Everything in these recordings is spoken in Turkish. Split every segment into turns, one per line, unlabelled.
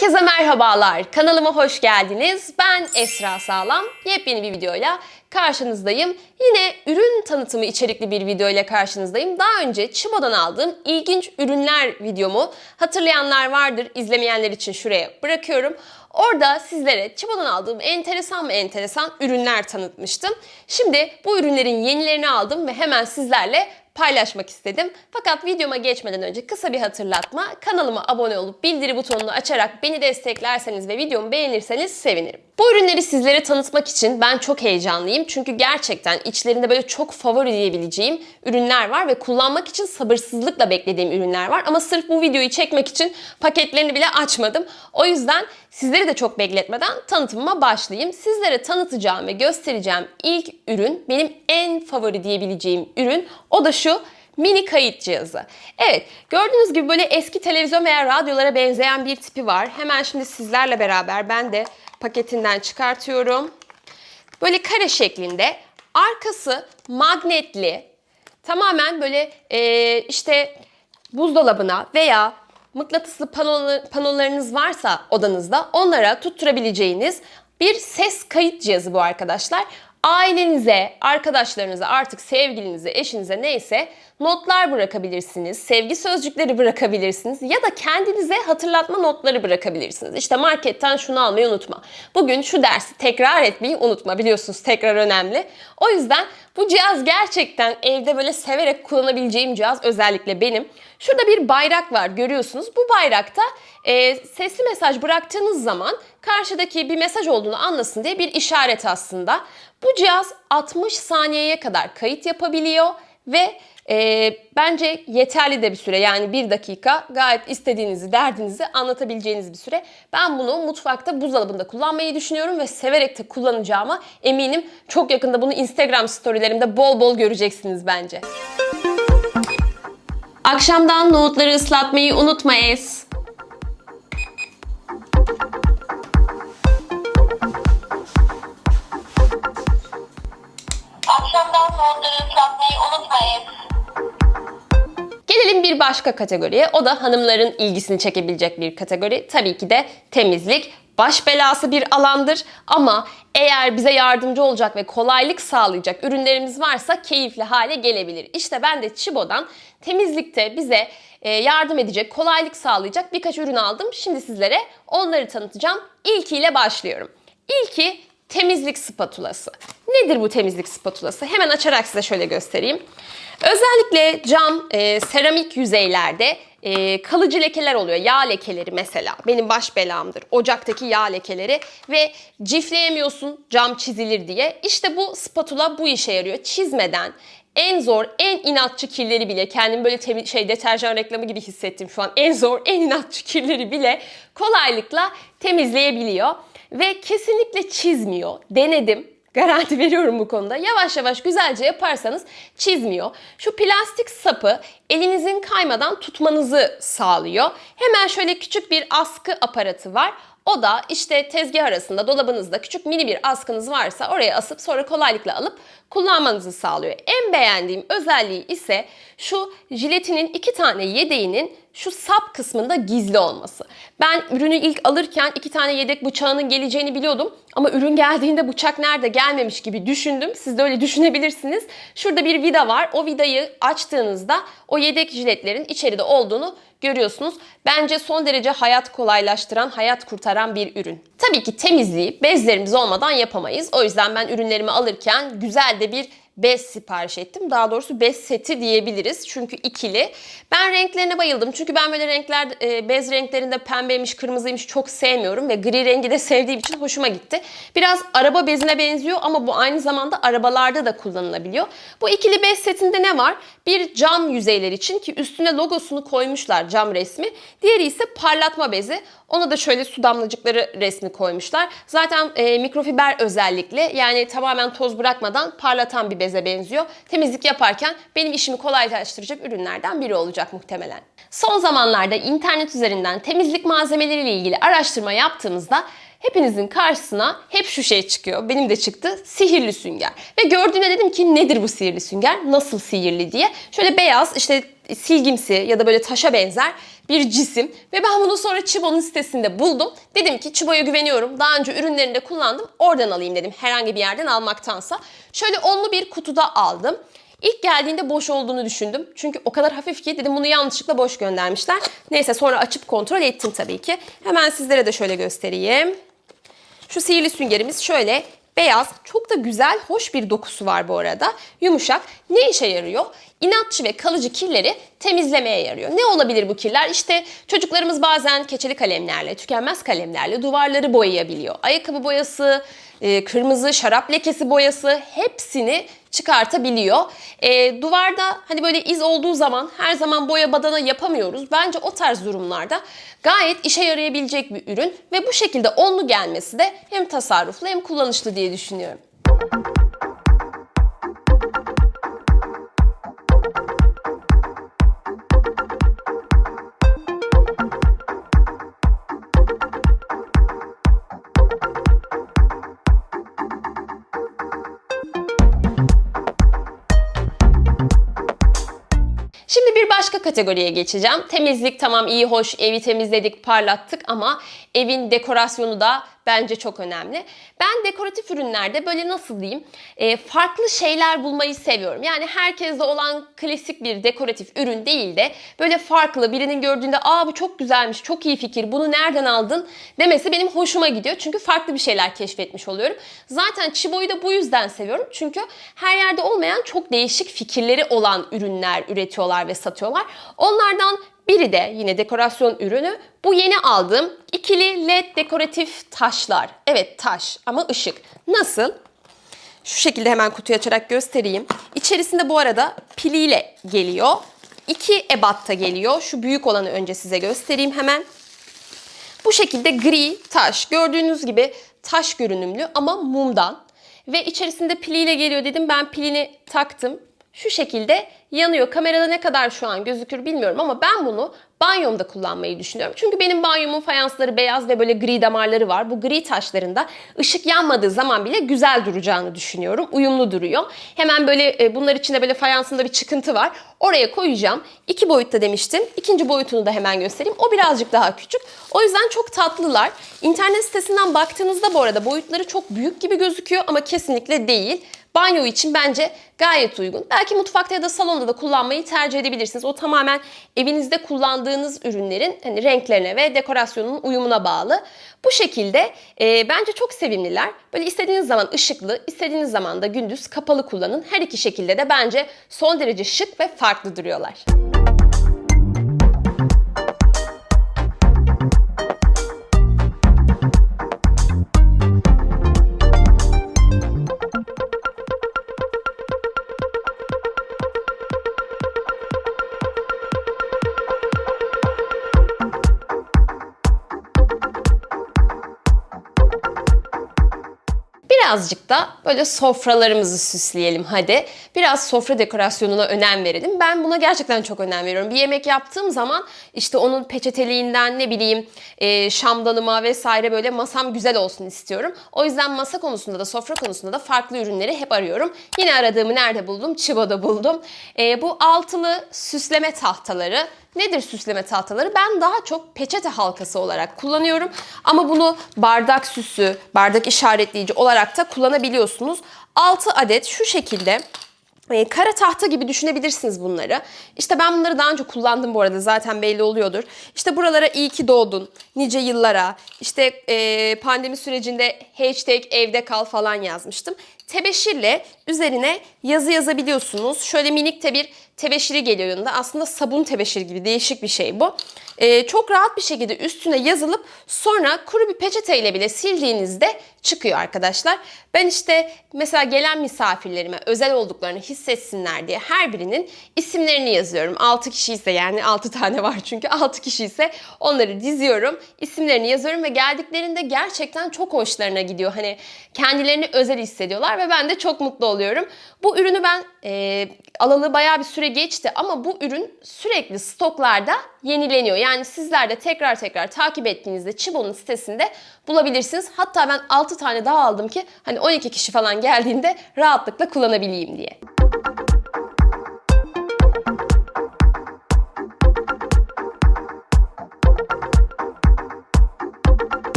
Herkese merhabalar. Kanalıma hoş geldiniz. Ben Esra Sağlam. Yepyeni bir videoyla karşınızdayım. Yine ürün tanıtımı içerikli bir video ile karşınızdayım. Daha önce Chibo'dan aldığım ilginç ürünler videomu hatırlayanlar vardır. İzlemeyenler için şuraya bırakıyorum. Orada sizlere Chibo'dan aldığım enteresan mı enteresan ürünler tanıtmıştım. Şimdi bu ürünlerin yenilerini aldım ve hemen sizlerle paylaşmak istedim. Fakat videoma geçmeden önce kısa bir hatırlatma. Kanalıma abone olup bildiri butonunu açarak beni desteklerseniz ve videomu beğenirseniz sevinirim. Bu ürünleri sizlere tanıtmak için ben çok heyecanlıyım. Çünkü gerçekten içlerinde böyle çok favori diyebileceğim ürünler var ve kullanmak için sabırsızlıkla beklediğim ürünler var. Ama sırf bu videoyu çekmek için paketlerini bile açmadım. O yüzden sizleri de çok bekletmeden tanıtımıma başlayayım. Sizlere tanıtacağım ve göstereceğim ilk ürün benim en favori diyebileceğim ürün. O da şu mini kayıt cihazı. Evet gördüğünüz gibi böyle eski televizyon veya radyolara benzeyen bir tipi var. Hemen şimdi sizlerle beraber ben de paketinden çıkartıyorum. Böyle kare şeklinde. Arkası magnetli. Tamamen böyle e, işte buzdolabına veya mıknatıslı panolar, panolarınız varsa odanızda onlara tutturabileceğiniz bir ses kayıt cihazı bu arkadaşlar. Ailenize, arkadaşlarınıza, artık sevgilinize, eşinize neyse notlar bırakabilirsiniz, sevgi sözcükleri bırakabilirsiniz ya da kendinize hatırlatma notları bırakabilirsiniz. İşte marketten şunu almayı unutma. Bugün şu dersi tekrar etmeyi unutma. Biliyorsunuz tekrar önemli. O yüzden bu cihaz gerçekten evde böyle severek kullanabileceğim cihaz özellikle benim. Şurada bir bayrak var görüyorsunuz. Bu bayrakta e, sesli mesaj bıraktığınız zaman karşıdaki bir mesaj olduğunu anlasın diye bir işaret aslında. Bu cihaz 60 saniyeye kadar kayıt yapabiliyor ve e, bence yeterli de bir süre yani bir dakika gayet istediğinizi derdinizi anlatabileceğiniz bir süre. Ben bunu mutfakta buzdolabında kullanmayı düşünüyorum ve severek de kullanacağıma eminim. Çok yakında bunu Instagram storylerimde bol bol göreceksiniz bence. Akşamdan nohutları ıslatmayı unutma Es.
Akşamdan nohutları ıslatmayı unutmayın.
Başka kategoriye. O da hanımların ilgisini çekebilecek bir kategori. Tabii ki de temizlik. Baş belası bir alandır ama eğer bize yardımcı olacak ve kolaylık sağlayacak ürünlerimiz varsa keyifli hale gelebilir. İşte ben de Chibo'dan temizlikte bize e, yardım edecek, kolaylık sağlayacak birkaç ürün aldım. Şimdi sizlere onları tanıtacağım. İlkiyle başlıyorum. İlki temizlik spatulası. Nedir bu temizlik spatulası? Hemen açarak size şöyle göstereyim. Özellikle cam, e, seramik yüzeylerde e, kalıcı lekeler oluyor. Yağ lekeleri mesela. Benim baş belamdır. Ocaktaki yağ lekeleri ve cifleyemiyorsun cam çizilir diye. İşte bu spatula bu işe yarıyor. Çizmeden en zor, en inatçı kirleri bile kendimi böyle temi- şey deterjan reklamı gibi hissettim şu an. En zor, en inatçı kirleri bile kolaylıkla temizleyebiliyor ve kesinlikle çizmiyor. Denedim. Garanti veriyorum bu konuda. Yavaş yavaş güzelce yaparsanız çizmiyor. Şu plastik sapı elinizin kaymadan tutmanızı sağlıyor. Hemen şöyle küçük bir askı aparatı var. O da işte tezgah arasında dolabınızda küçük mini bir askınız varsa oraya asıp sonra kolaylıkla alıp kullanmanızı sağlıyor. En beğendiğim özelliği ise şu jiletinin iki tane yedeğinin şu sap kısmında gizli olması. Ben ürünü ilk alırken iki tane yedek bıçağının geleceğini biliyordum. Ama ürün geldiğinde bıçak nerede gelmemiş gibi düşündüm. Siz de öyle düşünebilirsiniz. Şurada bir vida var. O vidayı açtığınızda o yedek jiletlerin içeride olduğunu görüyorsunuz. Bence son derece hayat kolaylaştıran, hayat kurtaran bir ürün. Tabii ki temizliği bezlerimiz olmadan yapamayız. O yüzden ben ürünlerimi alırken güzel de bir bez sipariş ettim. Daha doğrusu bez seti diyebiliriz. Çünkü ikili. Ben renklerine bayıldım. Çünkü ben böyle renkler e, bez renklerinde pembeymiş, kırmızıymış çok sevmiyorum ve gri rengi de sevdiğim için hoşuma gitti. Biraz araba bezine benziyor ama bu aynı zamanda arabalarda da kullanılabiliyor. Bu ikili bez setinde ne var? Bir cam yüzeyler için ki üstüne logosunu koymuşlar cam resmi. Diğeri ise parlatma bezi. Ona da şöyle su damlacıkları resmi koymuşlar. Zaten e, mikrofiber özellikle yani tamamen toz bırakmadan parlatan bir beze benziyor. Temizlik yaparken benim işimi kolaylaştıracak ürünlerden biri olacak muhtemelen. Son zamanlarda internet üzerinden temizlik malzemeleriyle ilgili araştırma yaptığımızda hepinizin karşısına hep şu şey çıkıyor. Benim de çıktı. Sihirli sünger. Ve gördüğümde dedim ki nedir bu sihirli sünger? Nasıl sihirli diye. Şöyle beyaz işte silgimsi ya da böyle taşa benzer bir cisim. Ve ben bunu sonra Chibo'nun sitesinde buldum. Dedim ki Chibo'ya güveniyorum. Daha önce ürünlerinde kullandım. Oradan alayım dedim. Herhangi bir yerden almaktansa. Şöyle onlu bir kutuda aldım. İlk geldiğinde boş olduğunu düşündüm. Çünkü o kadar hafif ki dedim bunu yanlışlıkla boş göndermişler. Neyse sonra açıp kontrol ettim tabii ki. Hemen sizlere de şöyle göstereyim. Şu sihirli süngerimiz şöyle beyaz, çok da güzel, hoş bir dokusu var bu arada. Yumuşak. Ne işe yarıyor? İnatçı ve kalıcı kirleri temizlemeye yarıyor. Ne olabilir bu kirler? İşte çocuklarımız bazen keçeli kalemlerle, tükenmez kalemlerle duvarları boyayabiliyor. Ayakkabı boyası, e, kırmızı şarap lekesi boyası hepsini çıkartabiliyor. E, duvarda hani böyle iz olduğu zaman her zaman boya badana yapamıyoruz. Bence o tarz durumlarda gayet işe yarayabilecek bir ürün ve bu şekilde onlu gelmesi de hem tasarruflu hem kullanışlı diye düşünüyorum. Kategoriye geçeceğim. Temizlik tamam iyi hoş evi temizledik parlattık ama evin dekorasyonu da bence çok önemli. Ben dekoratif ürünlerde böyle nasıl diyeyim e, farklı şeyler bulmayı seviyorum. Yani herkeste olan klasik bir dekoratif ürün değil de böyle farklı birinin gördüğünde aa bu çok güzelmiş çok iyi fikir bunu nereden aldın demesi benim hoşuma gidiyor. Çünkü farklı bir şeyler keşfetmiş oluyorum. Zaten Chibo'yu da bu yüzden seviyorum. Çünkü her yerde olmayan çok değişik fikirleri olan ürünler üretiyorlar ve satıyorlar. Onlardan biri de yine dekorasyon ürünü. Bu yeni aldığım ikili led dekoratif taşlar. Evet taş ama ışık. Nasıl? Şu şekilde hemen kutuyu açarak göstereyim. İçerisinde bu arada piliyle geliyor. İki ebatta geliyor. Şu büyük olanı önce size göstereyim hemen. Bu şekilde gri taş. Gördüğünüz gibi taş görünümlü ama mumdan. Ve içerisinde piliyle geliyor dedim. Ben pilini taktım. Şu şekilde yanıyor. Kamerada ne kadar şu an gözükür bilmiyorum ama ben bunu banyomda kullanmayı düşünüyorum. Çünkü benim banyomun fayansları beyaz ve böyle gri damarları var. Bu gri taşlarında ışık yanmadığı zaman bile güzel duracağını düşünüyorum. Uyumlu duruyor. Hemen böyle e, bunlar içinde böyle fayansında bir çıkıntı var. Oraya koyacağım. İki boyutta demiştim. İkinci boyutunu da hemen göstereyim. O birazcık daha küçük. O yüzden çok tatlılar. İnternet sitesinden baktığınızda bu arada boyutları çok büyük gibi gözüküyor ama kesinlikle değil. Banyo için bence gayet uygun. Belki mutfakta ya da salonda da kullanmayı tercih edebilirsiniz. O tamamen evinizde kullandığınız ürünlerin hani renklerine ve dekorasyonun uyumuna bağlı. Bu şekilde e, bence çok sevimliler. Böyle istediğiniz zaman ışıklı, istediğiniz zaman da gündüz kapalı kullanın. Her iki şekilde de bence son derece şık ve farklı duruyorlar. Birazcık da böyle sofralarımızı süsleyelim hadi. Biraz sofra dekorasyonuna önem verelim. Ben buna gerçekten çok önem veriyorum. Bir yemek yaptığım zaman işte onun peçeteliğinden ne bileyim e, şamdanıma vesaire böyle masam güzel olsun istiyorum. O yüzden masa konusunda da sofra konusunda da farklı ürünleri hep arıyorum. Yine aradığımı nerede buldum? Chibo'da buldum. E, bu altılı süsleme tahtaları. Nedir süsleme tahtaları? Ben daha çok peçete halkası olarak kullanıyorum. Ama bunu bardak süsü, bardak işaretleyici olarak da kullanabiliyorsunuz. 6 adet şu şekilde e, kara tahta gibi düşünebilirsiniz bunları. İşte ben bunları daha önce kullandım bu arada zaten belli oluyordur. İşte buralara iyi ki doğdun, nice yıllara, işte e, pandemi sürecinde hashtag evde kal falan yazmıştım. Tebeşirle üzerine yazı yazabiliyorsunuz. Şöyle minik de bir tebeşiri geliyor yanında. Aslında sabun tebeşir gibi değişik bir şey bu. Ee, çok rahat bir şekilde üstüne yazılıp sonra kuru bir peçeteyle bile sildiğinizde çıkıyor arkadaşlar. Ben işte mesela gelen misafirlerime özel olduklarını hissetsinler diye her birinin isimlerini yazıyorum. 6 kişi ise yani 6 tane var çünkü 6 kişi ise onları diziyorum. isimlerini yazıyorum ve geldiklerinde gerçekten çok hoşlarına gidiyor. Hani kendilerini özel hissediyorlar ve ben de çok mutlu oluyorum. Bu ürünü ben e, alalı bayağı bir süre geçti ama bu ürün sürekli stoklarda yenileniyor. Yani sizler de tekrar tekrar takip ettiğinizde Chibo'nun sitesinde bulabilirsiniz. Hatta ben 6 tane daha aldım ki hani 12 kişi falan geldiğinde rahatlıkla kullanabileyim diye.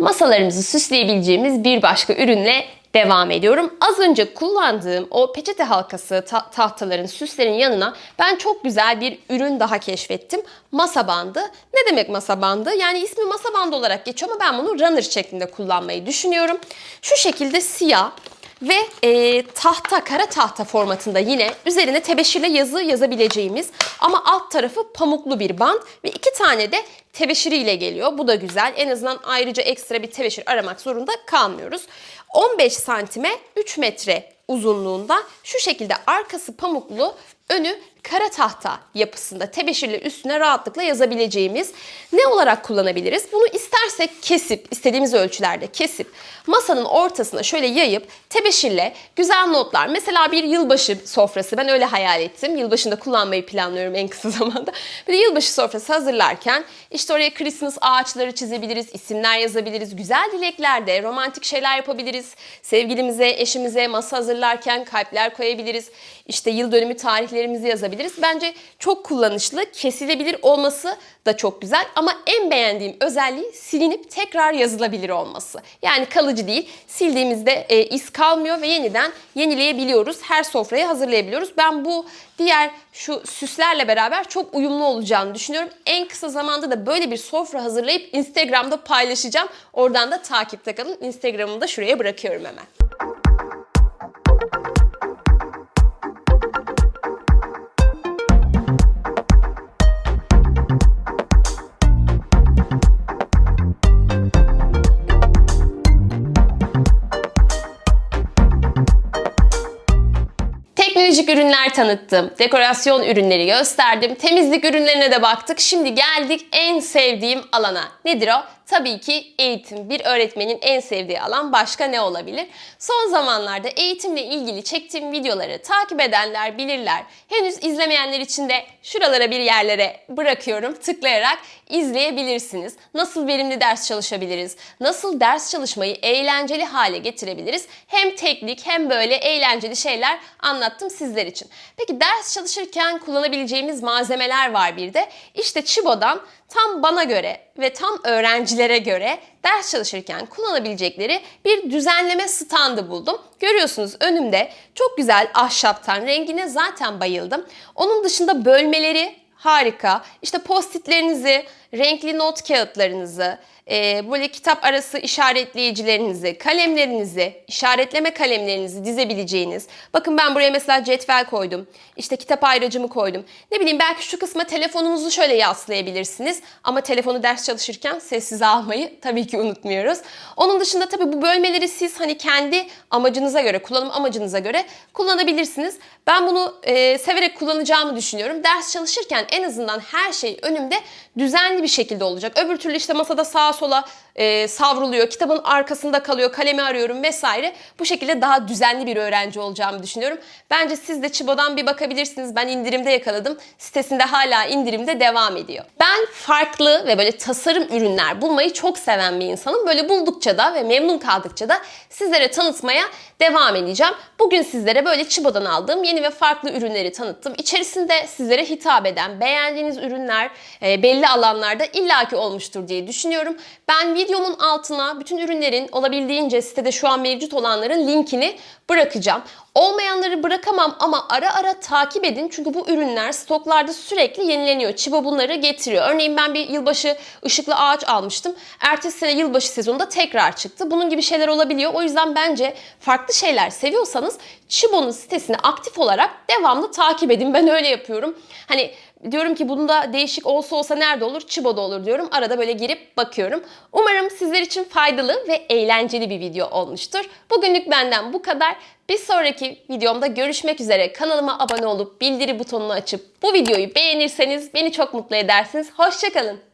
Masalarımızı süsleyebileceğimiz bir başka ürünle devam ediyorum. Az önce kullandığım o peçete halkası ta- tahtaların, süslerin yanına ben çok güzel bir ürün daha keşfettim. Masa bandı. Ne demek masa bandı? Yani ismi masa bandı olarak geçiyor ama ben bunu runner şeklinde kullanmayı düşünüyorum. Şu şekilde siyah ve e, tahta, kara tahta formatında yine üzerine tebeşirle yazı yazabileceğimiz ama alt tarafı pamuklu bir band ve iki tane de tebeşiriyle geliyor. Bu da güzel. En azından ayrıca ekstra bir tebeşir aramak zorunda kalmıyoruz. 15 santime 3 metre uzunluğunda şu şekilde arkası pamuklu, önü kara tahta yapısında tebeşirle üstüne rahatlıkla yazabileceğimiz ne olarak kullanabiliriz? Bunu istersek kesip, istediğimiz ölçülerde kesip masanın ortasına şöyle yayıp tebeşirle güzel notlar. Mesela bir yılbaşı sofrası ben öyle hayal ettim. Yılbaşında kullanmayı planlıyorum en kısa zamanda. Bir yılbaşı sofrası hazırlarken işte oraya Christmas ağaçları çizebiliriz, isimler yazabiliriz, güzel dileklerde romantik şeyler yapabiliriz. Sevgilimize, eşimize masa hazırlarken kalpler koyabiliriz. İşte yıl dönümü tarihlerimizi yazabiliriz. Bence çok kullanışlı, kesilebilir olması da çok güzel ama en beğendiğim özelliği silinip tekrar yazılabilir olması. Yani kalıcı değil, sildiğimizde e, iz kalmıyor ve yeniden yenileyebiliyoruz. Her sofraya hazırlayabiliyoruz. Ben bu diğer şu süslerle beraber çok uyumlu olacağını düşünüyorum. En kısa zamanda da böyle bir sofra hazırlayıp Instagram'da paylaşacağım. Oradan da takipte kalın. Instagram'ımı da şuraya bırakıyorum hemen. Teknolojik ürünler tanıttım. Dekorasyon ürünleri gösterdim. Temizlik ürünlerine de baktık. Şimdi geldik en sevdiğim alana. Nedir o? Tabii ki eğitim. Bir öğretmenin en sevdiği alan başka ne olabilir? Son zamanlarda eğitimle ilgili çektiğim videoları takip edenler bilirler. Henüz izlemeyenler için de şuralara bir yerlere bırakıyorum. Tıklayarak izleyebilirsiniz. Nasıl verimli ders çalışabiliriz? Nasıl ders çalışmayı eğlenceli hale getirebiliriz? Hem teknik hem böyle eğlenceli şeyler anlattım sizler için. Peki ders çalışırken kullanabileceğimiz malzemeler var bir de. İşte Chibo'dan tam bana göre ve tam öğrencilere göre ders çalışırken kullanabilecekleri bir düzenleme standı buldum. Görüyorsunuz önümde çok güzel ahşaptan rengine zaten bayıldım. Onun dışında bölmeleri harika. İşte postitlerinizi, renkli not kağıtlarınızı, e, böyle kitap arası işaretleyicilerinizi, kalemlerinizi, işaretleme kalemlerinizi dizebileceğiniz. Bakın ben buraya mesela cetvel koydum. İşte kitap ayracımı koydum. Ne bileyim belki şu kısma telefonunuzu şöyle yaslayabilirsiniz. Ama telefonu ders çalışırken sessize almayı tabii ki unutmuyoruz. Onun dışında tabii bu bölmeleri siz hani kendi amacınıza göre, kullanım amacınıza göre kullanabilirsiniz. Ben bunu e, severek kullanacağımı düşünüyorum. Ders çalışırken en azından her şey önümde düzenli bir şekilde olacak. Öbür türlü işte masada sağa sola e, savruluyor, kitabın arkasında kalıyor, kalemi arıyorum vesaire. Bu şekilde daha düzenli bir öğrenci olacağımı düşünüyorum. Bence siz de Chibo'dan bir bakabilirsiniz. Ben indirimde yakaladım. Sitesinde hala indirimde devam ediyor. Ben farklı ve böyle tasarım ürünler bulmayı çok seven bir insanım. Böyle buldukça da ve memnun kaldıkça da sizlere tanıtmaya devam edeceğim. Bugün sizlere böyle Chibo'dan aldığım yeni ve farklı ürünleri tanıttım. İçerisinde sizlere hitap eden, beğendiğiniz ürünler e, belli alanlarda illaki olmuştur diye düşünüyorum. Ben videomun altına bütün ürünlerin olabildiğince sitede şu an mevcut olanların linkini bırakacağım. Olmayanları bırakamam ama ara ara takip edin çünkü bu ürünler stoklarda sürekli yenileniyor. Chibo bunları getiriyor. Örneğin ben bir yılbaşı ışıklı ağaç almıştım. Ertesi sene yılbaşı sezonunda tekrar çıktı. Bunun gibi şeyler olabiliyor. O yüzden bence farklı şeyler seviyorsanız Chibo'nun sitesini aktif olarak devamlı takip edin. Ben öyle yapıyorum. Hani Diyorum ki bunda değişik olsa olsa nerede olur? Chibo'da olur diyorum. Arada böyle girip bakıyorum. Umarım sizler için faydalı ve eğlenceli bir video olmuştur. Bugünlük benden bu kadar. Bir sonraki videomda görüşmek üzere. Kanalıma abone olup bildiri butonunu açıp bu videoyu beğenirseniz beni çok mutlu edersiniz. Hoşçakalın.